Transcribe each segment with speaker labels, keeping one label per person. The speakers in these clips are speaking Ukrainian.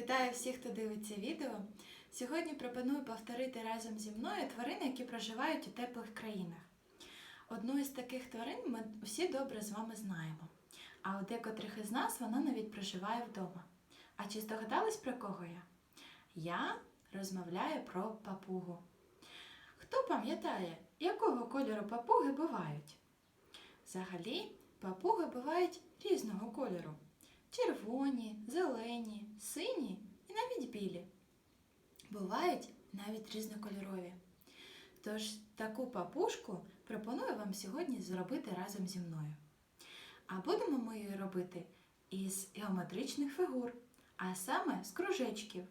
Speaker 1: Вітаю всіх, хто дивиться відео. Сьогодні пропоную повторити разом зі мною тварини, які проживають у теплих країнах. Одну із таких тварин ми всі добре з вами знаємо, а у декотрих із нас вона навіть проживає вдома. А чи здогадались про кого я? Я розмовляю про папугу. Хто пам'ятає, якого кольору папуги бувають? Взагалі, папуги бувають різного кольору червоні, зелені, сині і навіть білі. Бувають навіть різнокольорові. Тож таку папушку пропоную вам сьогодні зробити разом зі мною. А будемо ми її робити із геометричних фігур, а саме з кружечків.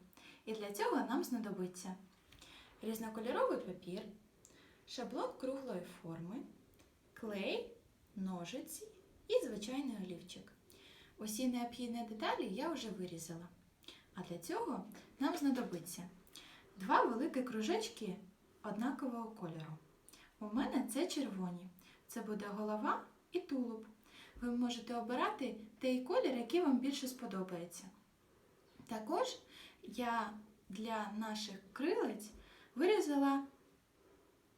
Speaker 1: І для цього нам знадобиться різнокольоровий папір, шаблон круглої форми, клей, ножиці і звичайний олівчик. Усі необхідні деталі я вже вирізала. А для цього нам знадобиться два великі кружечки однакового кольору. У мене це червоні. Це буде голова і тулуб. Ви можете обирати той колір, який вам більше сподобається. Також я для наших крилець вирізала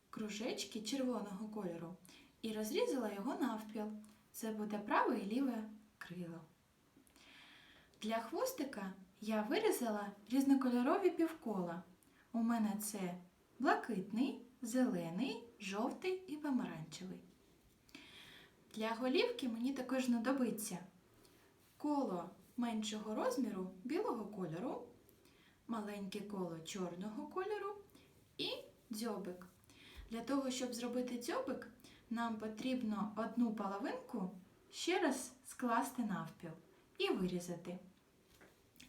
Speaker 1: кружечки червоного кольору і розрізала його навпіл. Це буде праве і ліве крило. Для хвостика я вирізала різнокольорові півкола. У мене це блакитний, зелений, жовтий і помаранчевий. Для голівки мені також знадобиться коло меншого розміру білого кольору, маленьке коло чорного кольору і дзьобик. Для того, щоб зробити дзьобик, нам потрібно одну половинку ще раз скласти навпіл і вирізати.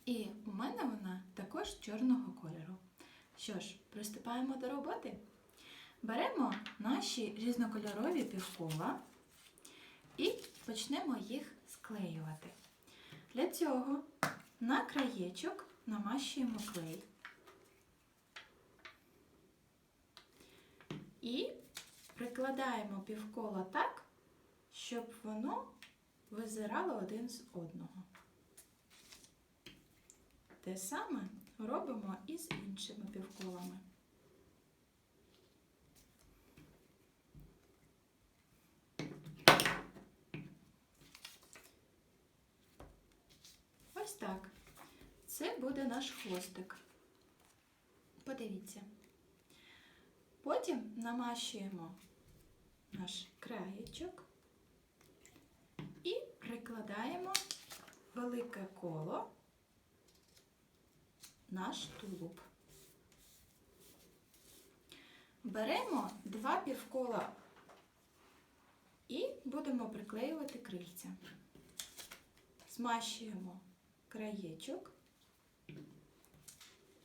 Speaker 1: І у мене вона також чорного кольору. Що ж, приступаємо до роботи. Беремо наші різнокольорові півкола і почнемо їх склеювати. Для цього на краєчок намащуємо клей. І прикладаємо півкола так, щоб воно визирало один з одного. Те саме робимо і з іншими півколами. Ось так. Це буде наш хвостик. Подивіться. Потім намащуємо наш краєчок і прикладаємо велике коло наш тулуб. Беремо два півкола і будемо приклеювати крильця. Змащуємо краєчок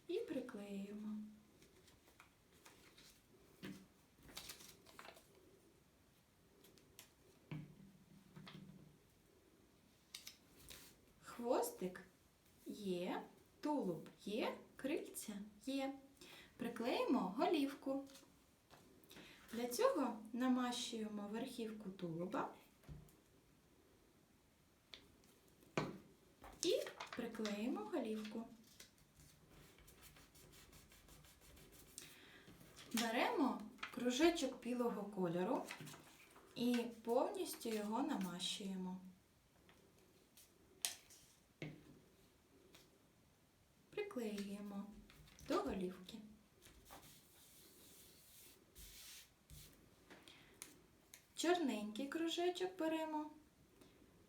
Speaker 1: і приклеюємо. Хвостик є, тулуб є, крильця є. Приклеїмо голівку. Для цього намащуємо верхівку тулуба і приклеїмо голівку. Беремо кружечок білого кольору і повністю його намащуємо. Приклеюємо до голівки. Чорненький кружечок беремо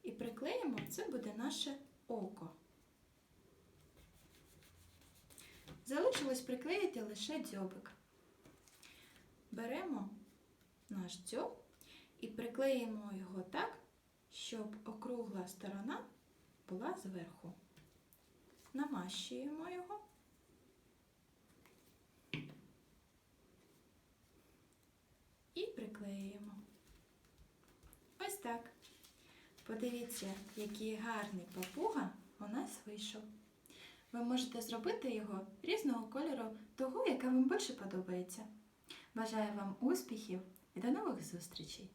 Speaker 1: і приклеїмо, це буде наше око. Залишилось приклеїти лише дзьобик. Беремо наш дзьоб і приклеїмо його так, щоб округла сторона була зверху. Намащуємо його. І приклеюємо. Ось так. Подивіться, який гарний папуга у нас вийшов. Ви можете зробити його різного кольору, того, яка вам більше подобається. Бажаю вам успіхів і до нових зустрічей!